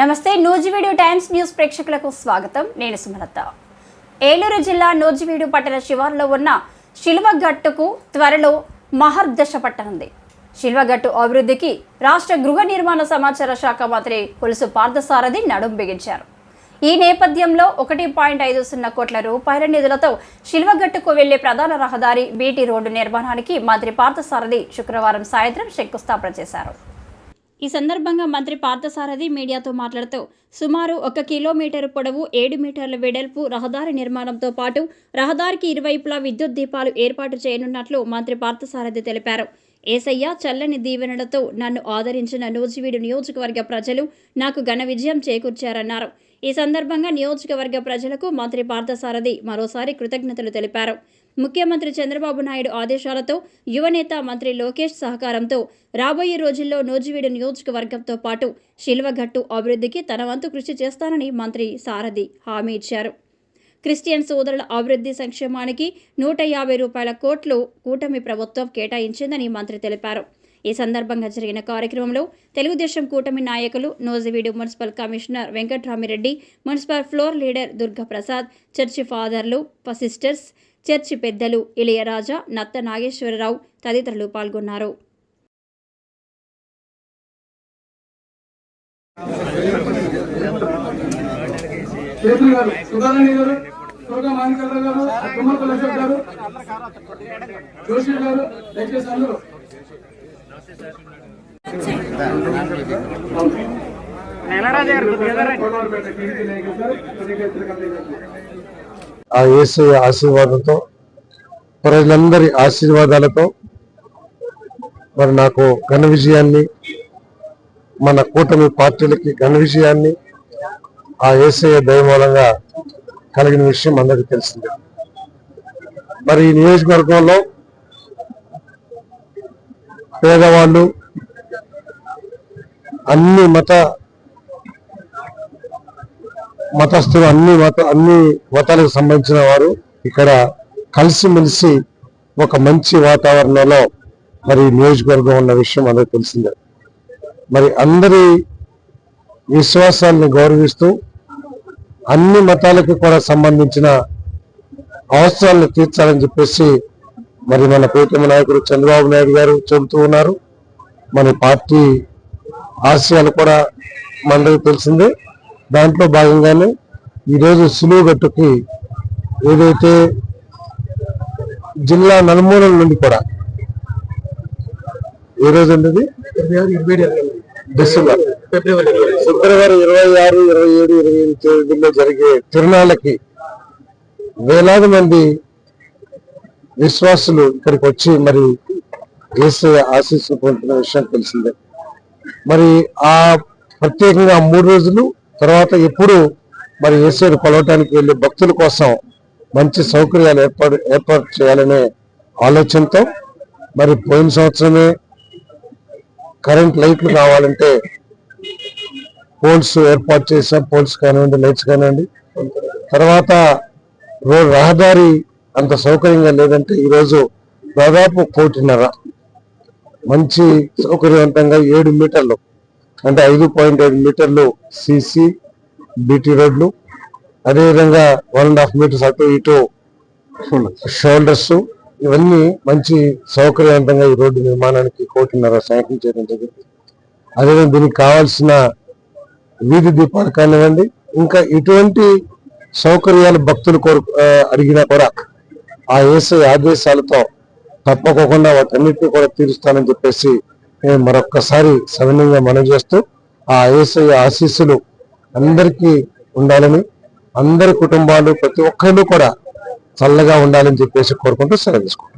నమస్తే Nuzvid times news ప్రేక్షకులకు స్వాగతం. నేను సుమలత. ఏలూరు జిల్లా నూజివీడు పట్టణ శివారులో ఉన్న శిల్వగట్టుకు త్వరలో మహర్దశ పట్టనుంది. శిల్వగట్టు అభివృద్ధికి రాష్ట్ర గృహ నిర్మాణ సమాచార శాఖ మంత్రి పులుసు పార్థసారథి నడుం బిగించారు. ఈ నేపథ్యంలో ఒకటి పాయింట్ ఐదు సున్నా కోట్ల రూపాయల నిధులతో శిల్వగట్టుకు వెళ్ళే ప్రధాన రహదారి బీటీ రోడ్డు నిర్మాణానికి మంత్రి పార్థసారథి శుక్రవారం సాయంత్రం శంకుస్థాపన చేశారు. ఈ సందర్భంగా మంత్రి పార్థసారథి మీడియాతో మాట్లాడుతూ సుమారు ఒక కిలోమీటర్ పొడవు ఏడు మీటర్ల వెడల్పు రహదారి నిర్మాణంతో పాటు రహదారికి ఇరువైపులా విద్యుత్ దీపాలు ఏర్పాటు చేయనున్నట్లు మంత్రి పార్థసారథి తెలిపారు. ఏసయ్య చల్లని దీవెనలతో నన్ను ఆదరించిన నూజివీడు నియోజకవర్గ ప్రజలు నాకు ఘన విజయం చేకూర్చారన్నారు. ఈ సందర్భంగా నియోజకవర్గ ప్రజలకు మంత్రి పార్థసారథి మరోసారి కృతజ్ఞతలు తెలిపారు. ముఖ్యమంత్రి చంద్రబాబు నాయుడు ఆదేశాలతో యువనేత మంత్రి లోకేష్ సహకారంతో రాబోయే రోజుల్లో నూజివీడు నియోజకవర్గంతో పాటు శిల్వఘట్టు అభివృద్ధికి తన వంతు కృషి చేస్తానని మంత్రి సారథి హామీ ఇచ్చారు. క్రిస్టియన్ సోదరుల అభివృద్ధి సంక్షేమానికి నూట యాభై రూపాయల కోట్లు కూటమి ప్రభుత్వం కేటాయించిందని మంత్రి తెలిపారు. ఈ సందర్భంగా జరిగిన కార్యక్రమంలో తెలుగుదేశం కూటమి నాయకులు Nuzvid municipal commissioner Venkatramireddy municipal floor leader Durgaprasad church ఫాదర్లు sisters church పెద్దలు ఇళయరాజా నత్త నాగేశ్వరరావు తదితరులు పాల్గొన్నారు గారు జోషి గారు దయచేసి అందరూ ఆ యేసు ఆశీర్వాదంతో ప్రజలందరి ఆశీర్వాదాలతో మరి నాకు ఘన విజయాన్ని మన కూటమి పార్టీలకి ఘన విజయాన్ని ఆ ఏసయ్య దయమూలంగా కలిగిన విషయం అందరికీ తెలిసిందే. మరి ఈ నియోజకవర్గంలో పేదవాళ్ళు అన్ని మత మతస్థులు అన్ని మత అన్ని మతాలకు సంబంధించిన వారు ఇక్కడ కలిసిమెలిసి ఒక మంచి వాతావరణంలో మరి నియోజకవర్గం ఉన్న విషయం అందరికి తెలిసిందే. మరి అందరి విశ్వాసాలను గౌరవిస్తూ అన్ని మతాలకు కూడా సంబంధించిన అవసరాలను తీర్చాలని చెప్పేసి మరి మన ప్రీతమ నాయకుడు చంద్రబాబు నాయుడు గారు చెబుతూ ఉన్నారు. మన పార్టీ ఆశయాలు కూడా మనందరికీ తెలిసిందే. దాంట్లో భాగంగానే ఈరోజు సులువుగట్టుకి ఏదైతే జిల్లా నలుమూలల నుండి కూడా ఏ రోజు ఉండేది డిసెంబర్. ఫిబ్రవరి ఇరవై ఆరు ఇరవై ఏడు ఇరవై ఎనిమిది తేదీల్లో జరిగే తిరునాళ్ళకి వేలాది మంది విశ్వాసులు ఇక్కడికి వచ్చి మరి ఏసీ ఆశీస్సులు పొందుతున్న విషయం తెలిసిందే. మరి ఆ ప్రత్యేకంగా మూడు రోజులు తర్వాత ఎప్పుడు మరి ఈశ్వరు కొలవటానికి వెళ్ళే భక్తుల కోసం మంచి సౌకర్యాలు ఏర్పాటు ఏర్పాటు చేయాలనే ఆలోచనతో మరి పోయిన సంవత్సరమే కరెంట్ లైట్లు కావాలంటే పోల్స్ ఏర్పాటు చేసాం పోల్స్ కానివ్వండి లైట్స్ కానివ్వండి. తర్వాత రోడ్ రహదారి అంత సౌకర్యంగా లేదంటే ఈరోజు దాదాపు కోటిన్నర మంచి సౌకర్యవంతంగా ఏడు మీటర్లు అంటే ఐదు పాయింట్ ఐదు మీటర్లు సిసి బీటీ రోడ్లు. అదేవిధంగా వన్ అండ్ హాఫ్ మీటర్స్ అటు ఇటు షోల్డర్స్ ఇవన్నీ మంచి సౌకర్యవంతంగా ఈ రోడ్డు నిర్మాణానికి కోటిన్నర శాంక్షన్ చేయడం జరిగింది. అదేవిధంగా దీనికి కావాల్సిన వీధి దీపాలు కానివ్వండి ఇంకా ఇటువంటి సౌకర్యాలు భక్తులు కోరు అడిగినా కూడా ఆ ఏసీ ఆదేశాలతో తప్పకోకుండా వాటన్నిటిని కూడా తీరుస్తానని చెప్పేసి నేను మరొక్కసారి సవినయంగా మనవి చేస్తూ ఆ ఏసై ఆశీస్సులు అందరికీ ఉండాలని అందరి కుటుంబాలు ప్రతి ఒక్కరు కూడా చల్లగా ఉండాలని చెప్పేసి కోరుకుంటూ సెలవు తీసుకుంటాం